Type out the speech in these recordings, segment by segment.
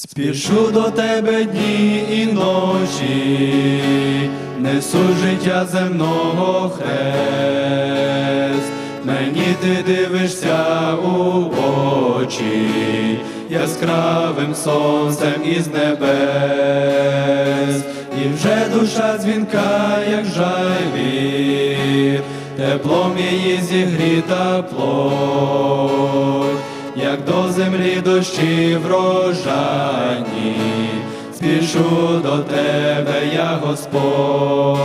Спішу до тебе дні і ночі, несу життя земного хрест, мені ти дивишся у очі, яскравим сонцем із небес, і вже душа дзвінка, як жайвір, теплом її зігріта плоть як до землі дощі врожайні, спішу до тебе, я Господь.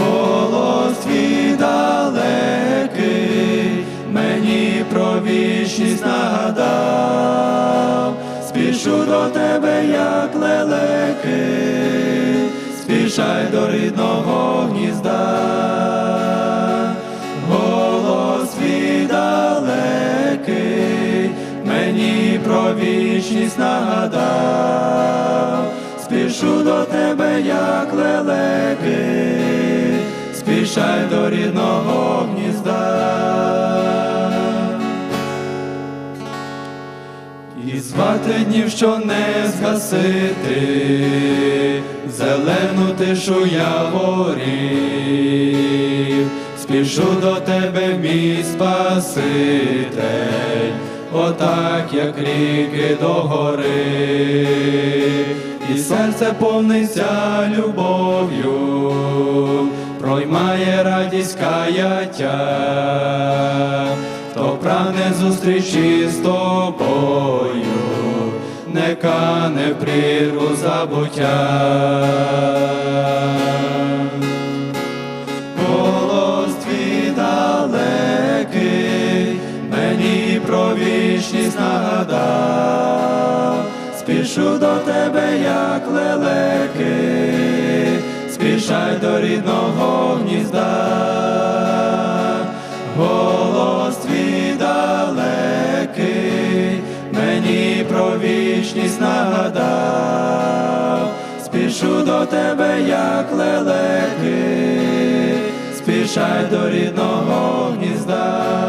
Голос твій далекий, мені про вічність нагадав, спішу до тебе, як лелеки, спішай до рідного про вічність нагадав, спішу до тебе, як лелеки, спішай до рідного гнізда. І звати днів, що не згасити, зелену тишу яворів, спішу до тебе, мій Спаситель, отак, як ріки до гори, і серце повниться любов'ю, проймає радість каяття. Хто прагне зустрічі з тобою, не кане прірву забуття. Вічність нагадав, спішу до тебе, як лелеки, спішай до рідного гнізда. Голос твій далекий, мені про вічність нагадав, спішу до тебе, як лелеки, спішай до рідного гнізда.